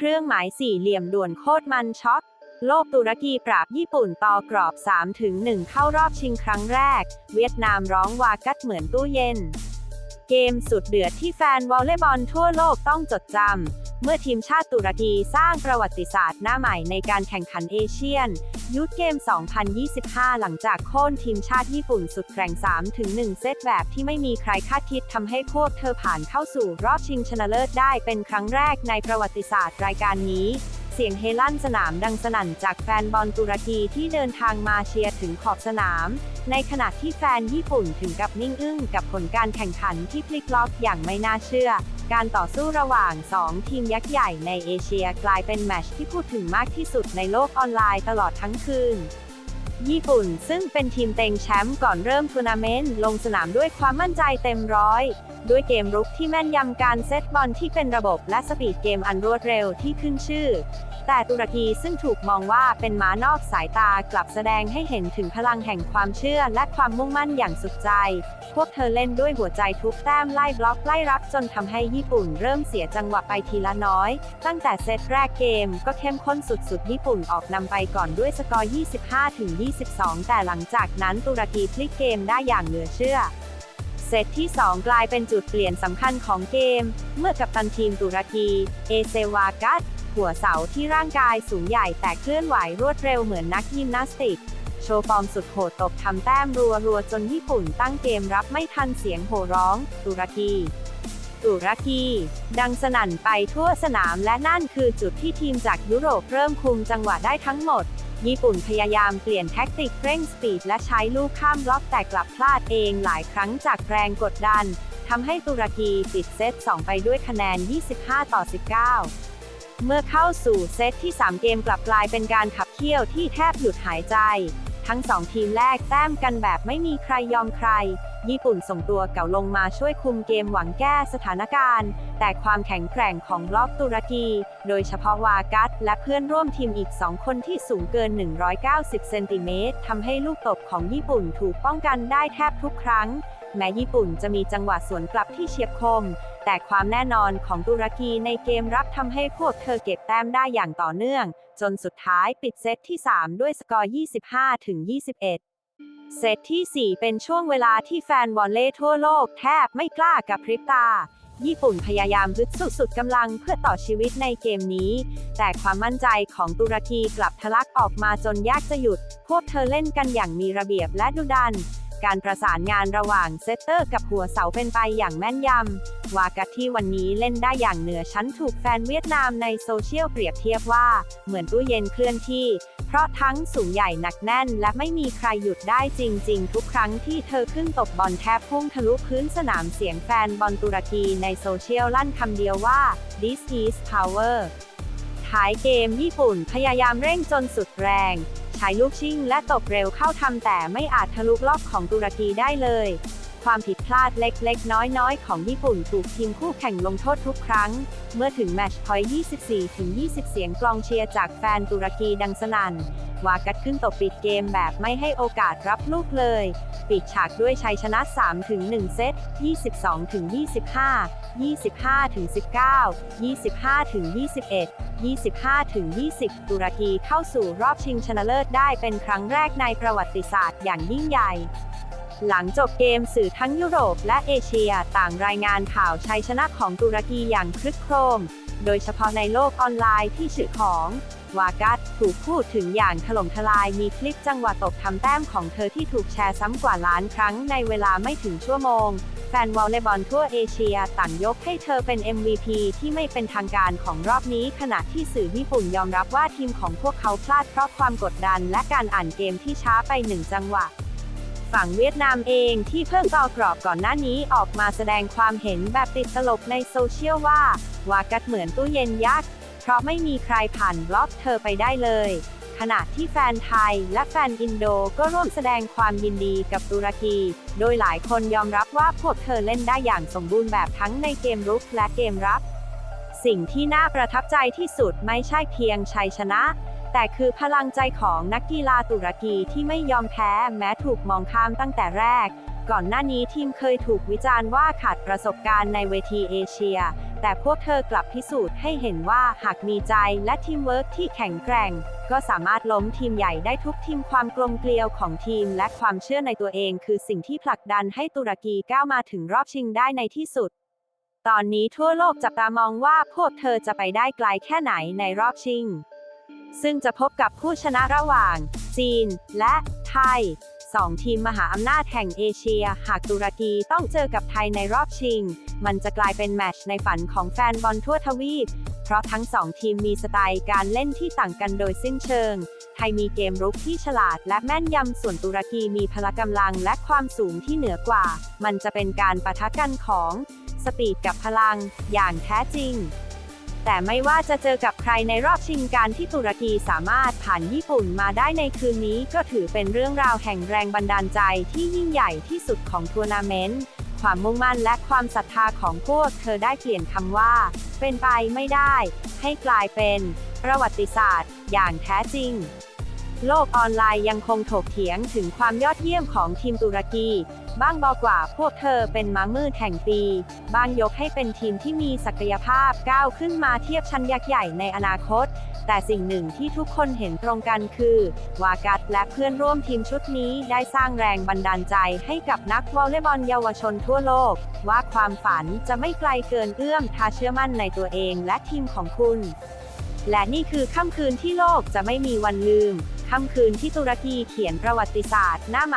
เครื่องหมายสี่เหลี่ยมด่วนโคตรมันช็อกโลกตุรกีปราบญี่ปุ่นต่อกรอบ 3-1 เข้ารอบชิงครั้งแรก เวียดนามร้องวากัดเหมือนตู้เย็น เกมสุดเดือดที่แฟนวอลเลย์บอลทั่วโลกต้องจดจำ เมื่อทีมชาติตุรกีสร้างประวัติศาสตร์หน้าใหม่ในการแข่งขันเอเชียนยูทเกม 2025 หลังจากโค่นทีมชาติญี่ปุ่นสุดแกร่ง 3-1 เซตแบบที่ไม่มีใครคาดคิดทำให้พวกเธอผ่านเข้าสู่รอบชิงชนะเลิศได้เป็นครั้งแรกในประวัติศาสตร์รายการนี้ เสียงเฮลั่นสนามดังสนั่นจากแฟนบอลตุรกีที่เดินทางมาเชียร์ถึงขอบสนาม ในขณะที่แฟนญี่ปุ่นถึงกับนิ่งอึ้งกับผลการแข่งขันที่พลิกล็อกอย่างไม่น่าเชื่อ การต่อสู้ระหว่าง 2 ทีมยักษ์ใหญ่ในเอเชียกลายเป็นแมชที่พูดถึงมากที่สุดในโลกออนไลน์ตลอดทั้งคืน ญี่ปุ่นซึ่งเป็นทีมเต็งแชมป์ก่อนเริ่มทัวร์นาเมนต์ลงสนามด้วยความมั่นใจเต็มร้อย ด้วยเกมรุกที่แม่นยำการเซตบอลที่เป็นระบบและสปีดเกมอันรวดเร็วที่ขึ้นชื่อ แต่ตุรกีซึ่งถูกมองว่าเป็นม้านอกสายตากลับแสดงให้เห็นถึงพลังแห่งความเชื่อและความมุ่งมั่นอย่างสุดใจ พวกเธอเล่นด้วยหัวใจทุกแต้มไล่บล็อกไล่รับจนทำให้ญี่ปุ่นเริ่มเสียจังหวะไปทีละน้อย ตั้งแต่เซตแรกเกมก็เข้มข้นสุดๆ ญี่ปุ่นออกนำไปก่อนด้วยสกอร์ 25-22 แต่หลังจากนั้นตุรกีพลิกเกมได้อย่างเหลือเชื่อเซตที่ 2 กลายเป็นจุดเปลี่ยนสำคัญของเกม เมื่อกัปตันทีมตุรกี เอเซวากัส หัวเสาที่ร่างกายสูงใหญ่แต่เคลื่อนไหวรวดเร็วเหมือนนักยิมนาสติก โชว์ฟอร์มสุดโหดตบทำแต้มรัวๆจนญี่ปุ่นตั้งเกมรับไม่ทันเสียงโห่ร้อง ตุรกี ตุรกี ดังสนั่นไปทั่วสนามและนั่นคือจุดที่ทีมจากยุโรปเริ่มคุมจังหวะได้ทั้งหมด ญี่ปุ่นพยายามเปลี่ยนแท็กติกเร่งสปีดและใช้ลูกข้ามล็อกแต่กลับพลาดเองหลายครั้งจากแรงกดดันทำให้ตุรกีปิดเซต 2 ไปด้วยคะแนน 25 ต่อ 19 เมื่อเข้าสู่เซตที่ 3 เกมกลับกลายเป็นการขับเคี่ยวที่แทบหยุดหายใจ ทั้ง 2 ทีมแรกแต้มกันแบบไม่มีใครยอมใคร ญี่ปุ่นส่งตัวเก่าลงมาช่วยคุมเกมหวังแก้สถานการณ์ แต่ความแข็งแกร่งของล็อกตุรกี โดยเฉพาะวากัสและเพื่อนร่วมทีมอีก 2 คนที่สูงเกิน 190 เซนติเมตรทำให้ลูกตบของญี่ปุ่นถูกป้องกันได้แทบทุกครั้ง แม้ญี่ปุ่นจะมีจังหวะสวนกลับที่เฉียบคม แต่ความแน่นอนของตุรกีในเกมรับทำให้พวกเธอเก็บแต้มได้อย่างต่อเนื่อง จนสุดท้ายปิดเซตที่ 3 ด้วยสกอร์ 25 ถึง 21 เซตที่ 4 เป็นช่วงเวลาที่แฟนวอลเลย์ทั่วโลกแทบไม่กล้ากับพริบตา ญี่ปุ่นพยายามฮึดสุดสุดกำลังเพื่อต่อชีวิตในเกมนี้ แต่ความมั่นใจของตุรกีกลับทะลักออกมาจนยากจะหยุด พวกเธอเล่นกันอย่างมีระเบียบและดุดัน การประสานงานระหว่างเซตเตอร์กับหัวเสาเป็นไปอย่างแม่นยำ วากัตที่วันนี้เล่นได้อย่างเหนือชั้นถูกแฟนเวียดนามในโซเชียลเปรียบเทียบว่า เหมือนตู้เย็นเคลื่อนที่ เพราะทั้งสูงใหญ่หนักแน่น และไม่มีใครหยุดได้จริง ๆ ทุกครั้งที่เธอขึ้นตบบอลแทบพุ่งทะลุพื้นสนามเสียงแฟนบอลตุรกีในโซเชียลลั่นคำเดียวว่า this is power ท้ายเกมญี่ปุ่นพยายามเร่งจนสุดแรง ใช้ลูกชิ่งและตบเร็วเข้าทำแต่ไม่อาจทะลุล็อกของตุรกีได้เลย ความผิดพลาดเล็ก ๆ น้อย ๆ ของญี่ปุ่นถูกทีมคู่แข่งลงโทษทุกครั้ง เมื่อถึงแมตช์พอยต์ 24-20 เสียงกลองเชียร์จากแฟนตุรกีดังสนั่น วากัดขึ้นตบปิดเกมแบบไม่ให้โอกาสรับลูกเลย ปิดฉากด้วยชัยชนะ 3-1 เซต 22-25 25-19 25-21 25-20 ตุรกีเข้าสู่รอบชิงชนะเลิศได้เป็นครั้งแรกในประวัติศาสตร์อย่างยิ่งใหญ่หลังจบเกมสื่อทั้งยุโรปและเอเชียต่างรายงานข่าวชัยชนะของตุรกีอย่างคลึกโครม โดยเฉพาะในโลกออนไลน์ที่ชื่อของ วากัสถูกพูดถึงอย่างถล่มทลายมีคลิปจังหวะตกทำแต้มของเธอที่ถูกแชร์ซ้ำกว่าล้านครั้งในเวลาไม่ถึงชั่วโมง แฟนวอลเลย์บอลทั่วเอเชียต่างยกให้เธอเป็น MVP ที่ไม่เป็นทางการของรอบนี้ ขณะที่สื่อญี่ปุ่นยอมรับว่าทีมของพวกเขาพลาดเพราะความกดดัน และการอ่านเกมที่ช้าไปหนึ่งจังหวะฝั่งเวียดนามเองที่เพิ่งต่อกรอบก่อนหน้านี้ออกมาแสดงความเห็นแบบติดตลกในโซเชียลว่า วากัดเหมือนตู้เย็นยักษ์ ราะไม่มีใครผ่านบล็อกเธอไปได้เลย ขณะที่แฟนไทยและแฟนอินโดก็ร่วมแสดงความยินดีกับตุรกี โดยหลายคนยอมรับว่าพวกเธอเล่นได้อย่างสมบูรณ์แบบทั้งในเกมรุกและเกมรับ สิ่งที่น่าประทับใจที่สุดไม่ใช่เพียงชัยชนะ แต่คือพลังใจของนักกีฬาตุรกีที่ไม่ยอมแพ้แม้ถูกมองข้ามตั้งแต่แรก ก่อนหน้านี้ทีมเคยถูกวิจารณ์ว่าขาดประสบการณ์ในเวทีเอเชีย แต่พวกเธอกลับพิสูจน์ให้เห็นว่าหากมีใจและทีมเวิร์กที่แข็งแกร่ง ก็สามารถล้มทีมใหญ่ได้ทุกทีมความกลมเกลียวของทีมและความเชื่อในตัวเอง คือสิ่งที่ผลักดันให้ตุรกีก้าวมาถึงรอบชิงได้ในที่สุด ตอนนี้ทั่วโลกจับตามองว่าพวกเธอจะไปได้ไกลแค่ไหนในรอบชิง ซึ่งจะพบกับผู้ชนะระหว่าง จีน และไทยสองทีมมหาอำนาจแห่งเอเชีย หากตุรกีต้องเจอกับไทยในรอบชิง มันจะกลายเป็นแมตช์ในฝันของแฟนบอลทั่วทวีป เพราะทั้งสองทีมมีสไตล์การเล่นที่ต่างกันโดยสิ้นเชิง ไทยมีเกมรุกที่ฉลาดและแม่นยำ ส่วนตุรกีมีพละกำลังและความสูงที่เหนือกว่า มันจะเป็นการปะทะกันของ สปีดกับพลัง อย่างแท้จริง แต่ไม่ว่าจะเจอกับใครในรอบชิงการที่ตุรกีสามารถผ่านญี่ปุ่นมาได้ในคืนนี้ก็ถือเป็นเรื่องราวแห่งแรงบันดาลใจที่ยิ่งใหญ่ที่สุดของทัวร์นาเมนต์ ความมุ่งมั่นและความศรัทธาของพวกเธอได้เปลี่ยนคำว่า เป็นไปไม่ได้ ให้กลายเป็น ประวัติศาสตร์ อย่างแท้จริงโลกออนไลน์ยังคงถกเถียงถึงความยอดเยี่ยมของทีมตุรกี บ้างบอกว่าพวกเธอเป็นม้ามืดแห่งปีบ้างยกให้เป็นทีมที่มีศักยภาพก้าวขึ้นมาเทียบชั้นยักษ์ใหญ่ในอนาคต แต่สิ่งหนึ่งที่ทุกคนเห็นตรงกันคือ วากัตและเพื่อนร่วมทีมชุดนี้ได้สร้างแรงบันดาลใจให้กับนักวอลเลย์บอลเยาวชนทั่วโลก ว่าความฝันจะไม่ไกลเกินเอื้อมถ้าเชื่อมั่นในตัวเองและทีมของคุณ และนี่คือค่ำคืนที่โลกจะไม่มีวันลืมค่ำคืนที่ตุรกีเขียนประวัติศาสตร์หน้าใหม่